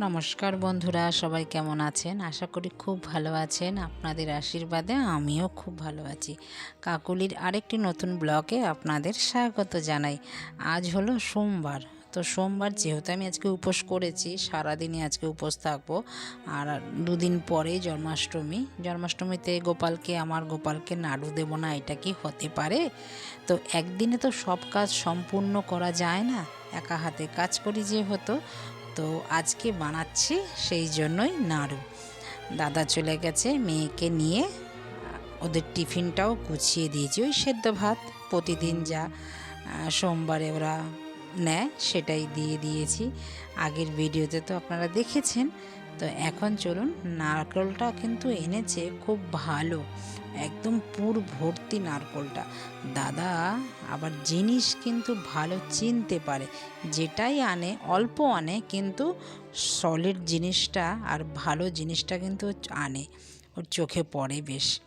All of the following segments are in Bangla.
নমস্কার বন্ধুরা, সবাই কেমন আছেন? আশা করি খুব ভালো আছেন। আপনাদের আশীর্বাদে আমিও খুব ভালো আছি। কাকুলির আরেকটি নতুন ব্লগে আপনাদের স্বাগত জানাই। আজ হলো সোমবার। তো সোমবার যেহেতু আমি আজকে উপোস করেছি, সারাদিনই আজকে উপোস থাকব। আর দুদিন পরে জন্মাষ্টমী। জন্মাষ্টমীতে গোপালকে, আমার গোপালকে নাড়ু দেবো না, এটা কি হতে পারে? তো একদিনে তো সব কাজ সম্পূর্ণ করা যায় না। একা হাতে কাজ করি যে হতো। তো আজকে বানাচ্ছি সেই জন্যই নাড়ু। দাদা চলে গেছে মেয়েকে নিয়ে। ওদের টিফিনটাও গুছিয়ে দিয়েছি। ওই সেদ্ধ ভাত প্রতিদিন যা সোমবারে ওরা নেয় সেটাই দিয়ে দিয়েছি। আগের ভিডিওতে তো আপনারা দেখেছেন তো এখন চলুন, নারকেলটা কিন্তু এনেছে খুব ভালো, একদম পুর ভর্তি নারকলটা। দাদা, আবার জিনিস কিন্তু ভালো চিনতে পারে, যেটাই আনে, অল্প আনে, কিন্তু সলিড জিনিসটা আর ভালো জিনিসটা কিন্তু আনে, ওর চোখে পড়ে বেশ।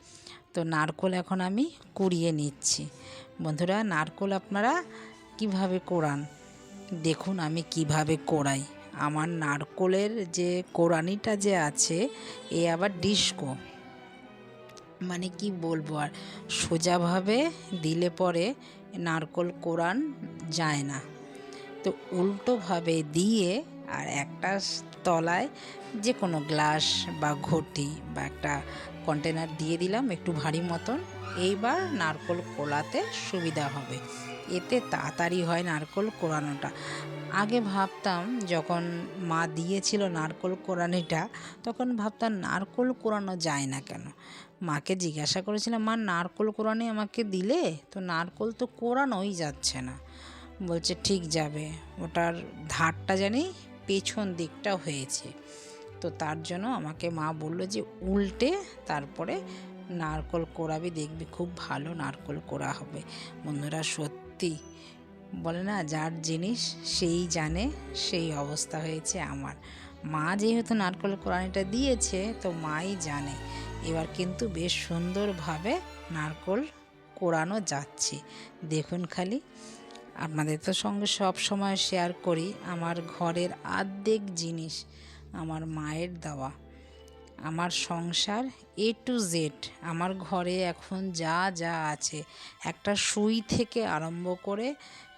তো নারকোল এখন আমি কুড়িয়ে নিচ্ছি। বন্ধুরা, নারকোল আপনারা কীভাবে কোরান? দেখুন আমি কীভাবে কোরাই। আমার নারকোলের যে কোরানিটা যে আছে, এ আবার ডিস্কো। মানে কি বলব আর, সোজাভাবে দিলে পরে নারকোল কোরান যায় না। তো উল্টোভাবে দিয়ে আর একটা তলায় যে কোনো গ্লাস বা ঘটি বা একটা কন্টেনার দিয়ে দিলাম একটু ভারী মতন। এইবার নারকোল কোলাতে সুবিধা হবে। এতে তাড়াতাড়ি হয় নারকোল কোরানোটা। আগে ভাবতাম, যখন মা দিয়েছিল নারকোল কোরানিটা, তখন ভাবতাম নারকোল কোরানো যায় না কেন? মাকে জিজ্ঞাসা করেছিলাম, মা, নারকোল কোরানি আমাকে দিলে? তো নারকোল তো কোরানোই যাচ্ছে না। বলছে, ঠিক যাবে। ওটার ধারটা জানি পেছন দিকটা হয়েছে। তো তার জন্য আমাকে মা বলল যে উল্টে তারপরে নারকোল কোরাবি দেখবি, খুব ভালো নারকোল কোরা হবে। বন্ধুরা, সত্যি। বলে না, যার জিনিস সেই জানে, সেই অবস্থা হয়েছে আমার। মা যেহেতু নারকোল কোরআনিটা দিয়েছে, তো মাই জানে। এবার কিন্তু বেশ সুন্দরভাবে নারকোল কোরানো যাচ্ছে। দেখুন খালি, আপনাদের তো সঙ্গে সব সময় শেয়ার করি, আমার ঘরের আর্ধেক জিনিস। আমার মায়ের দেওয়া। আমার সংসার এ টু জেড আমার ঘরে এখন যা যা আছে। একটা সুই থেকে আরম্ভ করে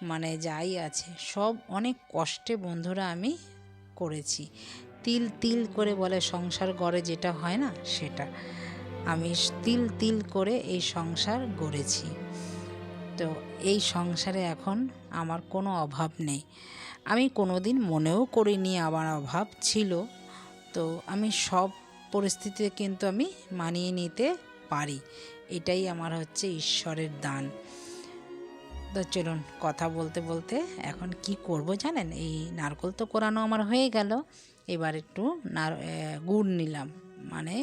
মানে যাই আছে, সব অনেক কষ্টে বন্ধুরা আমি করেছি। তিল তিল করে বলে সংসার গড়ে যেটা হয় না, সেটা। আমি তিল তিল করে এই সংসার গড়েছি। তো এই সংসারে এখন আমার কোনো অভাব নেই। আমি কোনো দিন মনেও করিনি, আমার অভাব ছিল। তো আমি সব পরিস্থিতিতে কিন্তু আমি মানিয়ে নিতে পারি। এটাই আমার হচ্ছে ঈশ্বরের দান। তো চলুন কথা বলতে বলতে এখন কি করব জানেন? এই নারকল তো কোরানো আমার হয়ে গেল। এবার একটু নার গুড় নিলাম মানে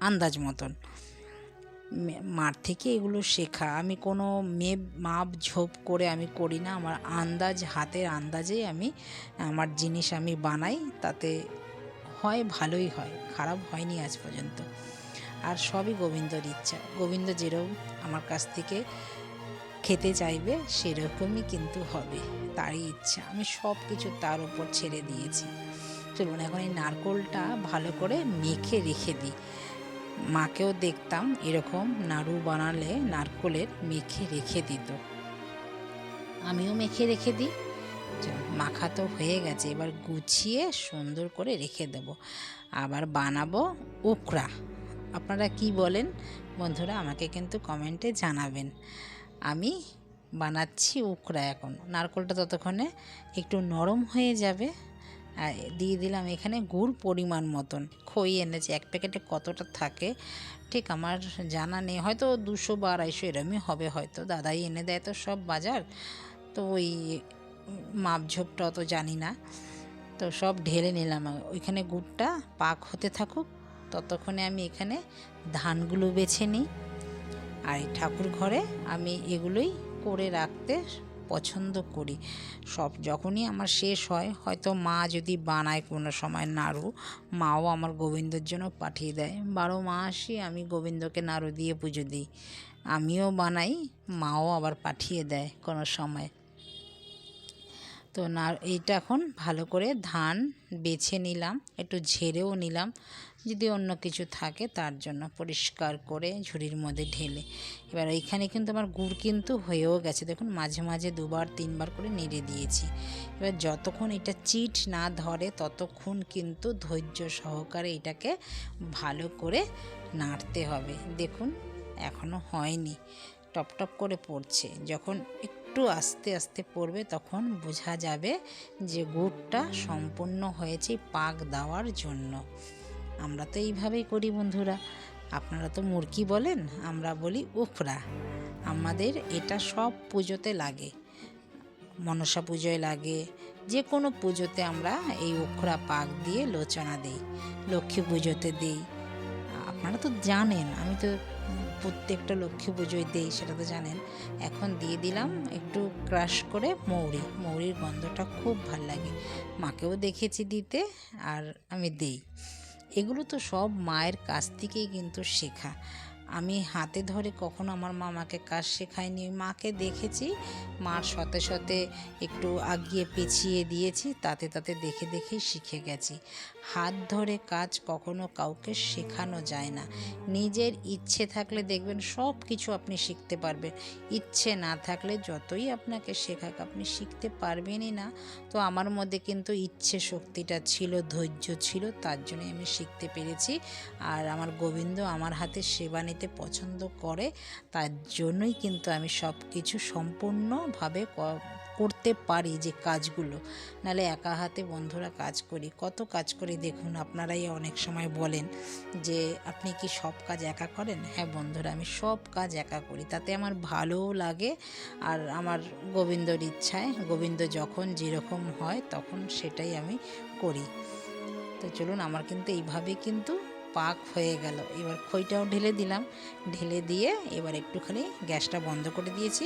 আন্দাজ মতন। মার থেকে এগুলো শেখা। আমি কোনো মেপ, মাপ, ঝোপ করে আমি করি না। আমার আন্দাজ, হাতের আন্দাজেই আমি, আমার জিনিস আমি বানাই। তাতে হয়, ভালোই হয়। খারাপ হয়নি আজ পর্যন্ত। আর সবই গোবিন্দর ইচ্ছা। গোবিন্দ যেরকম আমার কাছ থেকে খেতে চাইবে, সেরকমই কিন্তু হবে। তারই ইচ্ছা। আমি সব কিছু তার উপর ছেড়ে দিয়েছি। চলুন, এখন এই নারকোলটা ভালো করে মেখে রেখে দিই। মাকেও দেখতাম এরকম নাড়ু বানালে নারকোলের মেখে রেখে দিত। আমিও মেখে রেখে দিই। মাখা তো হয়ে গেছে, এবার গুছিয়ে সুন্দর করে রেখে দেব। আবার বানাবো উকড়া আপনারা কি বলেন? বন্ধুরা, আমাকে কিন্তু কমেন্টে জানাবেন। আমি বানাচ্ছি উকড়া এখন। নারকোলটা ততক্ষণে একটু নরম হয়ে যাবে। আর দিয়ে দিলাম এখানে গুড় পরিমাণ মতন। খই এনেছি, এক প্যাকেটে কতটা থাকে? ঠিক আমার জানা নেই। হয়তো দুশো বা আড়াইশো এরমই হবে হয়তো। দাদাই এনে দেয় তো সব বাজার। তো ওই মাপঝোপটা অত জানি না। তো সব ঢেলে নিলাম। ওইখানে গুড়টা পাক হতে থাকুক, ততক্ষণে আমি এখানে ধানগুলো বেছে নিই। আর ঠাকুর ঘরে আমি এগুলোই করে রাখতে পছন্দ করি। সব যখনই আমার শেষ হয়, হয়তো মা যদি বানায় কোনো সময় নাড়ু, মাও আমার গোবিন্দর জন্য পাঠিয়ে দেয়। বারো মাসই আমি গোবিন্দকে নাড়ু দিয়ে পুজো দিই। আমিও বানাই, মাও আবার পাঠিয়ে দেয় কোনো সময়। তো না, এইটা এখন ভালো করে ধান বেছে নিলাম, একটু ঝেড়েও নিলাম। যদি অন্য কিছু থাকে তার জন্য পরিষ্কার করে ঝুড়ির মধ্যে ঢেলে। এবার এইখানে কিন্তু আমার গুড় কিন্তু হয়েও গেছে। দেখুন, মাঝে মাঝে দুবার, তিনবার করে নেড়ে দিয়েছি। এবার যতক্ষণ এটা চিট না ধরে, ততক্ষণ কিন্তু ধৈর্য সহকারে এটাকে ভালো করে নাড়তে হবে। দেখুন এখনও হয়নি। টপ টপ করে পড়ছে। যখন একটু আস্তে আস্তে পড়বে, তখন বোঝা যাবে যে গুড়টা সম্পূর্ণ হয়েছে পাক দেওয়ার জন্য। আমরা তো এইভাবেই করি বন্ধুরা। আপনারা তো মুরকি বলেন, আমরা বলি উখরা আমাদের এটা সব পুজোতে লাগে। মনসা পুজোয় লাগে। যে কোনো পুজোতে আমরা এই উখরা পাক দিয়ে লোচনা দিই, লক্ষ্মী পুজোতে দিই। আপনারা তো জানেন, আমি তো প্রত্যেকটা লক্ষ্মী পুজোয় দিই, সেটা তো জানেন। এখন দিয়ে দিলাম একটু ক্রাশ করে মৌরি। মৌরির গন্ধটা খুব ভালো লাগে। মাকেও দেখেছি দিতে, আর আমি দিই। এগুলো তো সব মায়ের কাছ থেকেই কিন্তু শেখা। আমি হাতে ধরে কখনো আমার মামাকে কাজ শেখায়নি। ওই মাকে দেখেছি, মার সাথে সাথে একটু আগিয়ে পেছিয়ে দিয়েছি, তাতে তাতে দেখে দেখেই শিখে গেছি। হাত ধরে কাজ কখনো কাউকে শেখানো যায় না। নিজের ইচ্ছে থাকলে দেখবেন সব কিছু আপনি শিখতে পারবেন। ইচ্ছে না থাকলে যতই আপনাকে শেখাক, আপনি শিখতে পারবেনই না। তো আমার মধ্যে কিন্তু ইচ্ছে শক্তিটা ছিল, ধৈর্য ছিল, তার জন্যই আমি শিখতে পেরেছি। আর আমার গোবিন্দ আমার হাতে সেবা নিতে পছন্দ করে, তার জন্যই কিন্তু আমি সব কিছু সম্পূর্ণভাবে করতে পারি যে কাজগুলো। নালে একা হাতে বন্ধুরা কাজ করি, কত কাজ করি দেখুন আপনারাই অনেক সময় বলেন যে, আপনি কি সব কাজ একা করেন? হ্যাঁ বন্ধুরা, আমি সব কাজ একা করি। তাতে আমার ভালোও লাগে আর আমার গোবিন্দর ইচ্ছায়, গোবিন্দ যখন যেরকম হয় তখন সেটাই আমি করি। তো চলুন, আমার কিন্তু এইভাবে কিন্তু পাক হয়ে গেল। এবার খইটাও ঢেলে দিলাম। ঢেলে দিয়ে এবার একটুখানি গ্যাসটা বন্ধ করে দিয়েছি।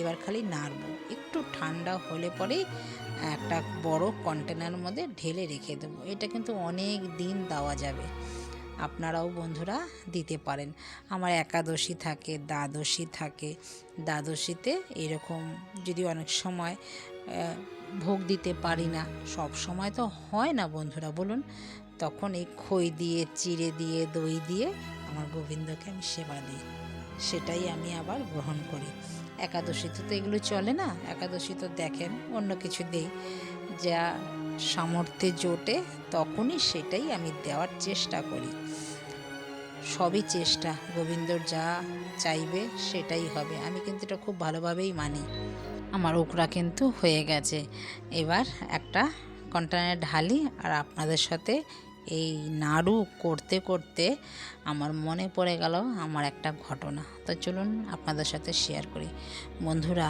এবার খালি নাড়বো। একটু ঠান্ডা হলে পরেই একটা বড় কন্টেনার মধ্যে ঢেলে রেখে দেবো। এটা কিন্তু অনেক দিন দেওয়া যাবে। আপনারাও বন্ধুরা দিতে পারেন। আমার একাদশী থাকে, দ্বাদশী থাকে। দ্বাদশীতে এরকম যদি অনেক সময় ভোগ দিতে পারি না, সব সময় তো হয় না বন্ধুরা, বলুন। তখন এই খই দিয়ে, চিড়ে দিয়ে, দই দিয়ে আমার গোবিন্দকে আমি সেবা দিই। সেটাই আমি আবার গ্রহণ করি। একাদশীতে তো এগুলো চলে না? একাদশী তো দেখেন, অন্য কিছু দেই। যা সামর্থ্যে জোটে তখনই সেটাই আমি দেওয়ার চেষ্টা করি। সবই চেষ্টা, গোবিন্দর যা চাইবে সেটাই হবে। আমি কিন্তু এটা খুব ভালোভাবেই মানি। আমার উকরা কিন্তু হয়ে গেছে। এবার একটা কন্টেনারে ঢালি আর আপনাদের সাথে এই নাড়ু করতে করতে আমার মনে পড়ে গেল আমার একটা ঘটনা। তো চলুন আপনাদের সাথে শেয়ার করি। বন্ধুরা,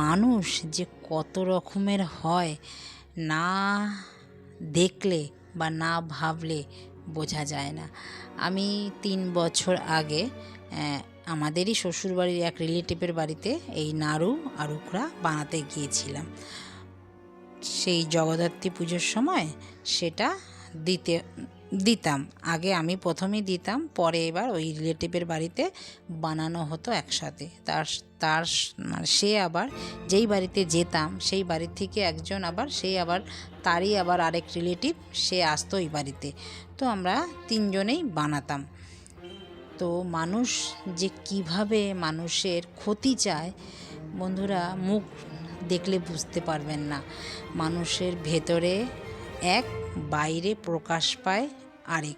মানুষ যে কত রকমের হয় না দেখলে বা না ভাবলে বোঝা যায় না। আমি তিন বছর আগে আমাদেরই শ্বশুরবাড়ির এক রিলেটিভের বাড়িতে এই নাড়ু আর উখড়া বানাতে গিয়েছিলাম। সেই জগদ্ধাত্রী পুজোর সময় সেটা দিতে, দিতাম। আগে আমি প্রথমেই দিতাম, পরে এবার ওই রিলেটিভের বাড়িতে বানানো হতো একসাথে। তার তার মানে সে আবার যেই বাড়িতে যেতাম, সেই বাড়ি থেকে একজন আবার সেই আবার, তারই আবার আরেক রিলেটিভ, সে আসতো ওই বাড়িতে। তো আমরা তিনজনেই বানাতাম। তো মানুষ যে কীভাবে মানুষের ক্ষতি চায়, বন্ধুরা মুখ দেখলে বুঝতে পারবেন না। মানুষের ভেতরে এক, বাইরে প্রকাশ পায় আরেক।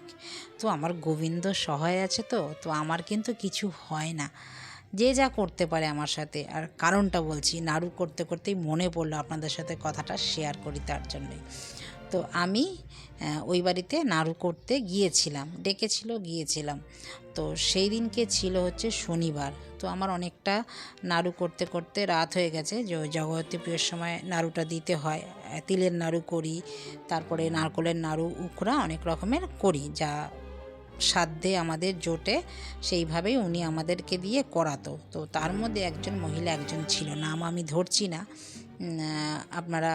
তো আমার গোবিন্দ সহায় আছে তো তো আমার কিন্তু কিছু হয় না। যে যা করতে পারে আমার সাথে। আর কারণটা বলছি, নাড়ু করতে করতেই মনে পড়ল আপনাদের সাথে কথাটা শেয়ার করি তার জন্যই। তো আমি ওই বাড়িতে নাড়ু করতে গিয়েছিলাম, ডেকেছিল, গিয়েছিলাম। তো সেই দিনকে ছিল হচ্ছে শনিবার। তো আমার অনেকটা নাড়ু করতে করতে রাত হয়ে গেছে, যে জগতী পুজোর সময় নাড়ুটা দিতে হয়। তিলের নাড়ু করি, তারপরে নারকলের নাড়ু উকড়া অনেক রকমের করি, যা সাধ্যে আমাদের জোটে সেইভাবেই উনি আমাদেরকে দিয়ে করাতো। তো তার মধ্যে একজন মহিলা একজন ছিল, নাম আমি ধরছি না। আপনারা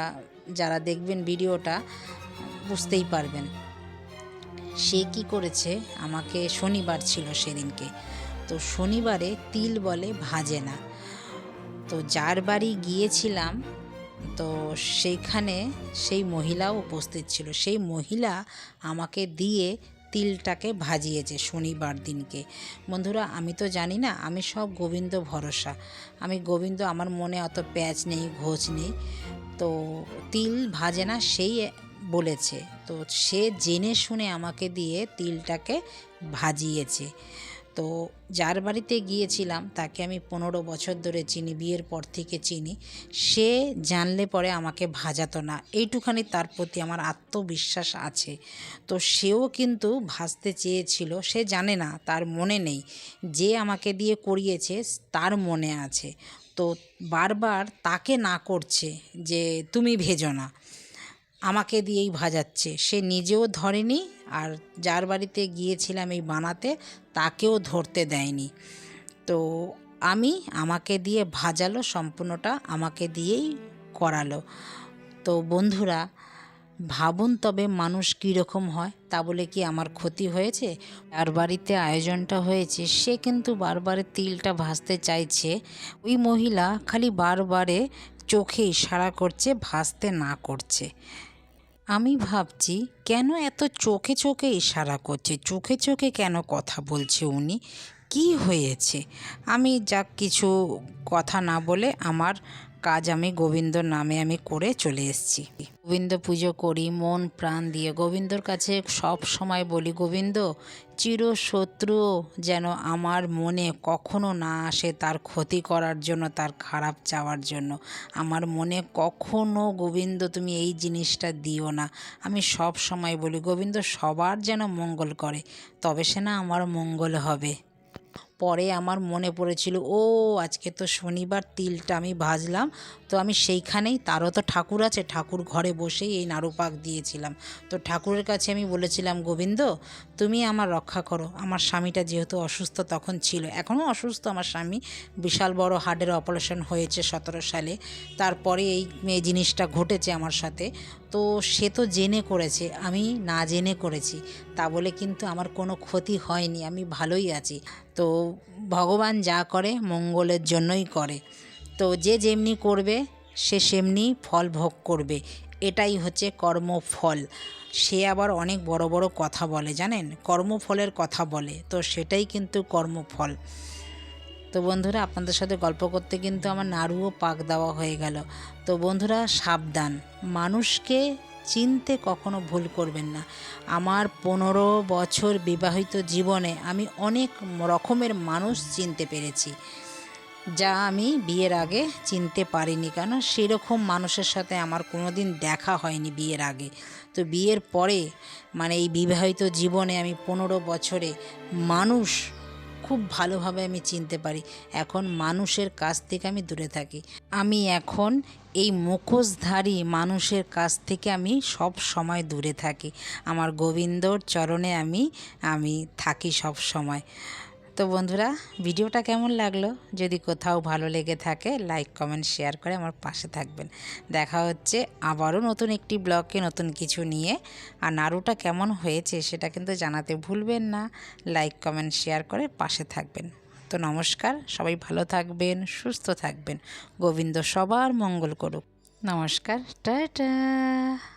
যারা দেখবেন ভিডিওটা বুঝতেই পারবেন। সে কি করেছে? আমাকে শনিবার ছিল সেদিনকে। তো শনিবারে তিল বলে ভাজে না। তো যার বাড়ি গিয়েছিলাম, তো সেইখানে সেই মহিলাও উপস্থিত ছিল। সেই মহিলা আমাকে দিয়ে তিলটাকে ভাজিয়েছে শনিবার দিনকে। বন্ধুরা, আমি তো জানি না, আমি সব গোবিন্দ ভরসা। আমি গোবিন্দ, আমার মনে অত প্যাচ নেই, ঘোচ নেই। তো তিল ভাজে না, সেই বলেছে। তো সে জেনে শুনে আমাকে দিয়ে তিলটাকে ভাজিয়েছে। তো যার বাড়িতে গিয়েছিলাম, তাকে আমি পনেরো বছর ধরে চিনি, বিয়ের পর থেকে চিনি। সে জানলে পরে আমাকে ভাজাতো না। এইটুখানি তার প্রতি আমার আত্মবিশ্বাস আছে। তো সেও কিন্তু ভাজতে চেয়েছিল। সে জানে না, তার মনে নেই। যে আমাকে দিয়ে করিয়েছে, তার মনে আছে। তো বারবার তাকে না করছে যে, তুমি ভেজো না। আমাকে দিয়েই ভাজাচ্ছে। সে নিজেও ধরেনি আর যার বাড়িতে গিয়েছিলাম এই বানাতে, তাকেও ধরতে দেয়নি। তো আমি আমাকে দিয়ে ভাজালো, সম্পূর্ণটা আমাকে দিয়েই করালো। তো বন্ধুরা, ভাবুন তবে মানুষ কীরকম হয়, তা বলে কি আমার ক্ষতি হয়েছে? আর বাড়িতে আয়োজনটা হয়েছে, সে কিন্তু বারবারে তিলটা ভাজতে চাইছে। ওই মহিলা খালি বারবারে চোখে ইশারা করছে, ভাজতে না করছে। আমি ভাবছি, কেন এত চোখে চোখে ইশারা করছে? চোখে চোখে কেন কথা বলছে উনি? কি হয়েছে? আমি যাক কিছু কথা না বলে আমার কাজ আমি গোবিন্দর নামে আমি করে চলে এসেছি। গোবিন্দ পুজো করি, মন প্রাণ দিয়ে। গোবিন্দর কাছে সব সময় বলি, গোবিন্দ চিরশত্রুও যেন আমার মনে কখনো না আসে তার ক্ষতি করার জন্য, তার খারাপ চাওয়ার জন্য। আমার মনে কখনো গোবিন্দ তুমি এই জিনিসটা দিও না। আমি সব সময় বলি, গোবিন্দ, সবার যেন মঙ্গল করে, তবে সে না আমার মঙ্গল হবে। পরে আমার মনে পড়েছিল, ও, আজকে তো শনিবার, তিলটা আমি ভাজলাম, তো আমি সেইখানেই, তারও তো ঠাকুর আছে, ঠাকুর ঘরে বসেই এই নাড়ু পাক দিয়েছিলাম। তো ঠাকুরের কাছে আমি বলেছিলাম, গোবিন্দ, তুমি আমার রক্ষা করো, আমার স্বামীটা যেহেতু অসুস্থ তখন ছিল, এখনও অসুস্থ, আমার স্বামী বিশাল বড় হার্টের অপারেশন হয়েছে সতেরো সালে, তারপরে এই জিনিসটা ঘটেছে আমার সাথে। তো সে তো জেনে করেছে, আমি না জেনে করেছি। তা বলে কিন্তু আমার কোনো ক্ষতি হয়নি, আমি ভালোই আছি। তো ভগবান যা করে মঙ্গলের জন্যই করে। তো যে যেমনি করবে, সে সেমনি ফল ভোগ করবে। এটাই হচ্ছে কর্মফল। সে আবার অনেক বড় বড় কথা বলে, জানেন? কর্মফলের কথা বলে, তো সেটাই কিন্তু কর্মফল। তো বন্ধুরা, আপনাদের সাথে গল্প করতে কিন্তু আমার নাড়ুও পাক দেওয়া হয়ে গেল। তো বন্ধুরা, সাবধান। মানুষকে চিনতে কখনো ভুল করবেন না। আমার পনেরো বছর বিবাহিত জীবনে আমি অনেক রকমের মানুষ চিনতে পেরেছি, যা আমি বিয়ের আগে চিনতে পারিনি। কেন? সেরকম মানুষের সাথে আমার কোনো দিন দেখা হয়নি বিয়ের আগে। তো বিয়ের পরে মানে এই বিবাহিত জীবনে আমি পনেরো বছরে মানুষ খুব ভালোভাবে আমি চিনতে পারি। এখন মানুষের কাছ থেকে আমি দূরে থাকি। আমি এখন এই মুখোশধারী মানুষের কাছ থেকে আমি সব সময় দূরে থাকি। আমার গোবিন্দর চরণে আমি আমি থাকি সব সময়। তো বন্ধুরা, ভিডিওটা কেমন লাগল? যদি কোথাও ভালো লেগে থাকে লাইক কমেন্ট শেয়ার করে আমার পাশে থাকবেন। দেখা হচ্ছে আবারও নতুন একটি ব্লগে নতুন কিছু নিয়ে। আর নাড়ুটা কেমন হয়েছে সেটা কিন্তু জানাতে ভুলবেন না। লাইক কমেন্ট শেয়ার করে পাশে থাকবেন। তো নমস্কার, সবাই ভালো থাকবেন, সুস্থ থাকবেন। গোবিন্দ সবার মঙ্গল করুক। নমস্কার, টাটা।